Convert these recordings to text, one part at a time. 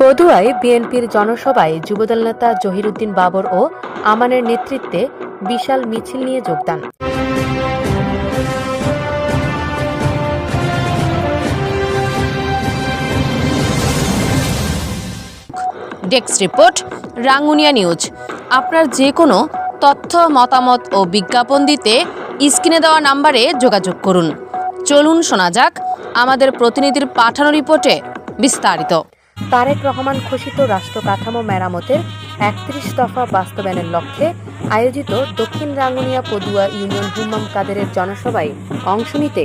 পদুয়ায় বিএনপির জনসভায় যুবদল নেতা জহিরুদ্দিন বাবর ও আমানের নেতৃত্বে বিশাল মিছিল নিয়ে যোগদান। Desk report, Rangunia news. আপনার যে কোনো তথ্য, মতামত ও বিজ্ঞাপন দিতে স্ক্রিনে দেওয়া নাম্বারে যোগাযোগ করুন। চলুন শোনা যাক আমাদের প্রতিনিধির পাঠানো রিপোর্টে বিস্তারিত। তারেক রহমান ঘোষিত রাষ্ট্র কাঠামো মেরামতের একত্রিশ দফা বাস্তবায়নের লক্ষ্যে আয়োজিত দক্ষিণ রাঙ্গুনিয়া পদুয়া ইউনিয়ন হুম্মাম কাদেরের জনসভায় অংশ নিতে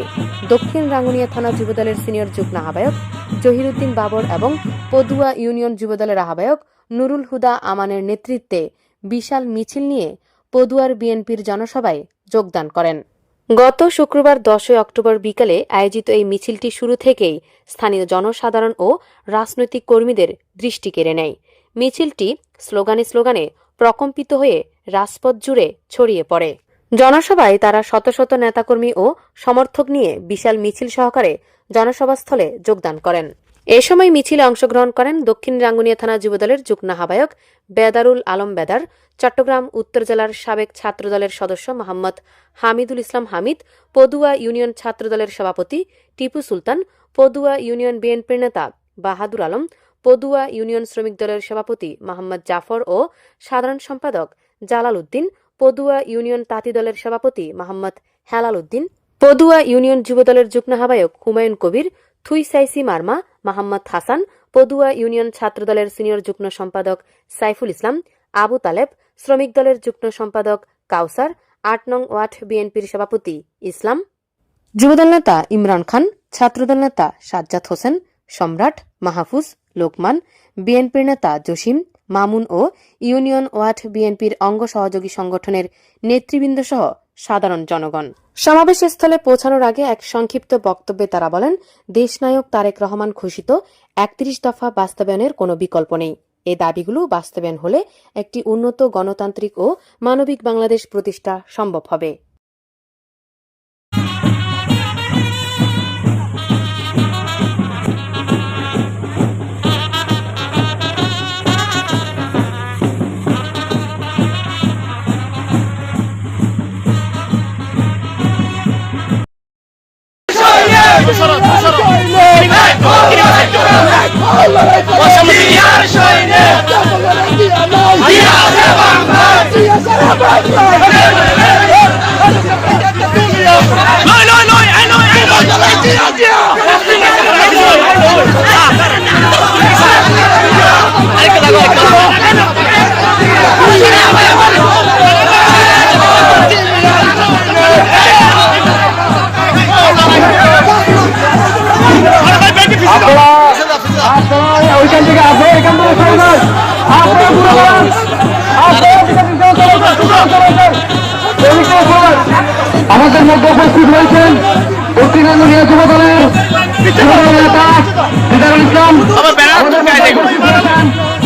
দক্ষিণ রাঙ্গুনিয়া থানা যুবদলের সিনিয়র যুগ্ম আহ্বায়ক জহিরুদ্দিন বাবর এবং পদুয়া ইউনিয়ন যুবদলের আহ্বায়ক নুরুল হুদা আমানের নেতৃত্বে বিশাল মিছিল নিয়ে পদুয়ার বিএনপির জনসভায় যোগদান করেন। গত শুক্রবার দশই অক্টোবর বিকালে আয়োজিত এই মিছিলটি শুরু থেকেই স্থানীয় জনসাধারণ ও রাজনৈতিক কর্মীদের দৃষ্টি কেড়ে নেয়। মিছিলটি স্লোগানে স্লোগানে প্রকম্পিত হয়ে রাজপথ জুড়ে ছড়িয়ে পড়ে। জনসভায় তারা শত শত নেতাকর্মী ও সমর্থক নিয়ে বিশাল মিছিল সহকারে জনসভাস্থলে যোগদান করেন। এ সময় মিছিলে অংশগ্রহণ করেন দক্ষিণ রাঙ্গুনিয়া থানা যুবদলের যুগ্ম আহ্বায়ক বেদারুল আলম বেদার, চট্টগ্রাম, উত্তর জেলার সাবেক ছাত্রদলের সদস্য মোহাম্মদ হামিদুল ইসলাম হামিদ, পদুয়া ইউনিয়ন ছাত্রদলের সভাপতি টিপু সুলতান, পদুয়া ইউনিয়ন বিএনপির নেতা বাহাদুর আলম, পদুয়া ইউনিয়ন শ্রমিক দলের সভাপতি মোহাম্মদ জাফর ও সাধারণ সম্পাদক জালাল উদ্দিন, পদুয়া ইউনিয়ন তাঁতি দলের সভাপতি মোহাম্মদ হেলাল উদ্দিন, পদুয়া ইউনিয়ন যুবদলের যুগ্ম আহ্বায়ক হুমায়ুন কবির থুইসাইসি মার্মা মোহাম্মদ হাসান, পদুয়া ইউনিয়ন ছাত্রদলের সিনিয়র যুগ্ম সম্পাদক সাইফুল ইসলাম, আবু তালেব, শ্রমিক দলের যুগ্ম সম্পাদক কাউসার, আট নং ওয়ার্ড বিএনপির সভাপতি ইসলাম। যুবদল নেতা ইমরান খান, ছাত্রদল নেতা সাজ্জাদ হোসেন, সম্রাট মাহফুজ লোকমান, বিএনপির নেতা জসিম মামুন ও ইউনিয়ন ওয়ার্ড বিএনপির অঙ্গ সহযোগী সংগঠনের নেতৃবৃন্দ সহ সাধারণ জনগণ। সমাবেশস্থলে পৌঁছানোর আগে এক সংক্ষিপ্ত বক্তব্যে তারা বলেন, দেশনায়ক তারেক রহমান ঘোষিত একত্রিশ দফা বাস্তবায়নের কোনো বিকল্প নেই। এ দাবিগুলো বাস্তবায়ন হলে একটি উন্নত গণতান্ত্রিক ও মানবিক বাংলাদেশ প্রতিষ্ঠা সম্ভব হবে। আমাদের মধ্যে উপস্থিত রয়েছেন দক্ষিণাঙ্গ যুব দলের নেতা সিদারুল ইসলাম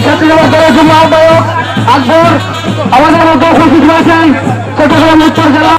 রয়েছেন দলের যুব আহ্বায়ক আকবর। আমাদের মধ্যে উপস্থিত রয়েছেন চট্টগ্রাম উত্তর জেলা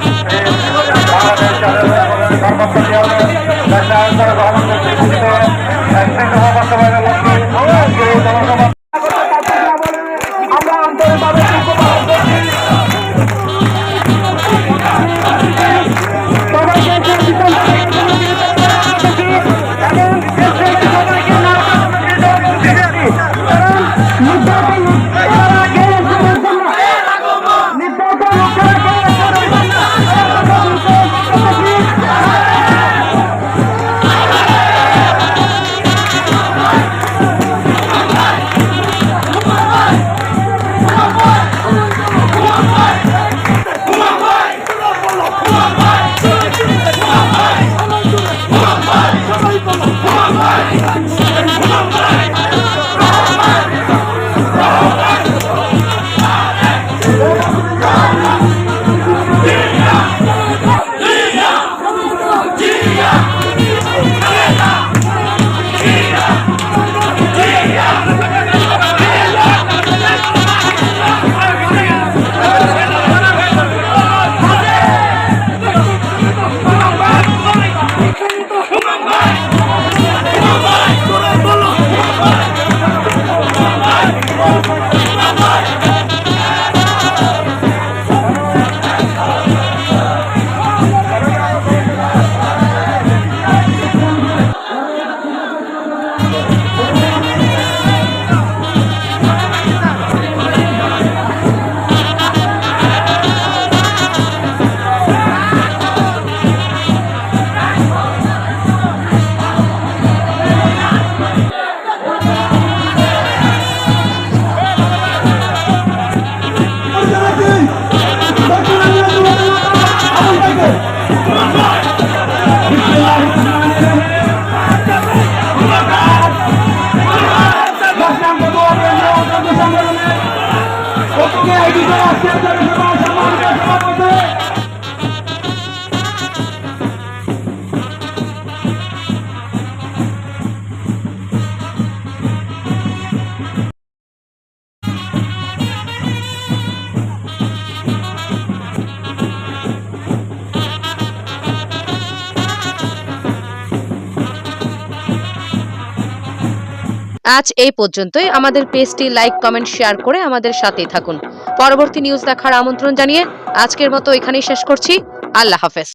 আজকে এই বিজয় আজকে আজ এই পর্যন্তই। আমাদের পেজটি লাইক কমেন্ট শেয়ার করে আমাদের সাথেই থাকুন। পরবর্তী নিউজ দেখার আমন্ত্রণ জানিয়ে আজকের মতো এখানেই শেষ করছি। আল্লাহ হাফেজ।